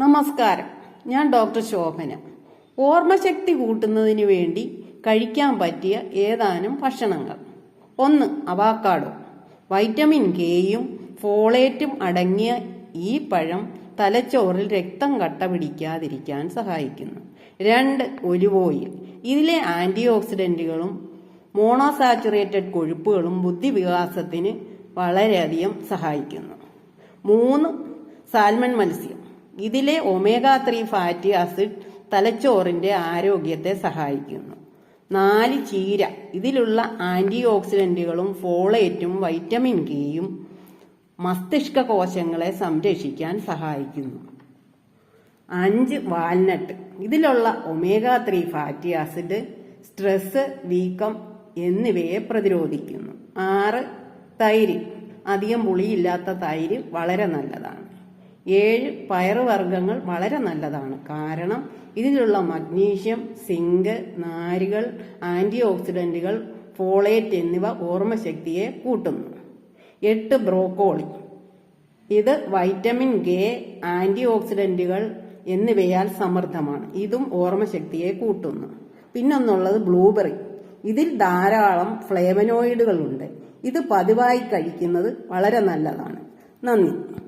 നമസ്കാരം. ഞാൻ ഡോക്ടർ ശോഭന. ഓർമ്മശക്തി കൂട്ടുന്നതിന് വേണ്ടി കഴിക്കാൻ പറ്റിയ ഏതാനും ഭക്ഷണങ്ങൾ. ഒന്ന് അവാക്കാഡോ വൈറ്റമിൻ കെയും ഫോളേറ്റും അടങ്ങിയ ഈ പഴം തലച്ചോറിൽ രക്തം കട്ട പിടിക്കാതിരിക്കാൻ സഹായിക്കുന്നു. രണ്ട് ഒലിവ് ഓയിൽ. ഇതിലെ ആന്റി ഓക്സിഡന്റുകളും മോണോസാച്ചുറേറ്റഡ് കൊഴുപ്പുകളും ബുദ്ധിവികാസത്തിന് വളരെയധികം സഹായിക്കുന്നു. മൂന്ന് സാൽമൺ മത്സ്യം. ഇതിലെ ഒമേഗ ത്രീ ഫാറ്റി ആസിഡ് തലച്ചോറിന്റെ ആരോഗ്യത്തെ സഹായിക്കുന്നു. നാല് ചീര ഇതിലുള്ള ആന്റി ഓക്സിഡന്റുകളും ഫോളേറ്റും വൈറ്റമിൻ കെയും മസ്തിഷ്ക കോശങ്ങളെ സംരക്ഷിക്കാൻ സഹായിക്കുന്നു. അഞ്ച് വാൽനട്ട് ഇതിലുള്ള omega three fatty acid stress വീക്കം എന്നിവയെ പ്രതിരോധിക്കുന്നു. ആറ് തൈര് അധികം പുളിയില്ലാത്ത തൈര് വളരെ നല്ലതാണ്. ഏഴ് പയറുവർഗങ്ങൾ വളരെ നല്ലതാണ്. കാരണം ഇതിലുള്ള മഗ്നീഷ്യം സിങ്ക് നാരുകൾ ആന്റി ഓക്സിഡന്റുകൾ ഫോളേറ്റ് എന്നിവ ഓർമ്മശക്തിയെ കൂട്ടുന്നു. എട്ട് ബ്രോക്കോളി. ഇത് വൈറ്റമിൻ കെ ആന്റി ഓക്സിഡന്റുകൾ എന്നിവയാൽ സമൃദ്ധമാണ്. ഇതും ഓർമ്മശക്തിയെ കൂട്ടുന്നു. പിന്നൊന്നുള്ളത് ബ്ലൂബെറി. ഇതിൽ ധാരാളം ഫ്ലേവനോയിഡുകളുണ്ട്. ഇത് പതിവായി കഴിക്കുന്നത് വളരെ നല്ലതാണ്. നന്ദി.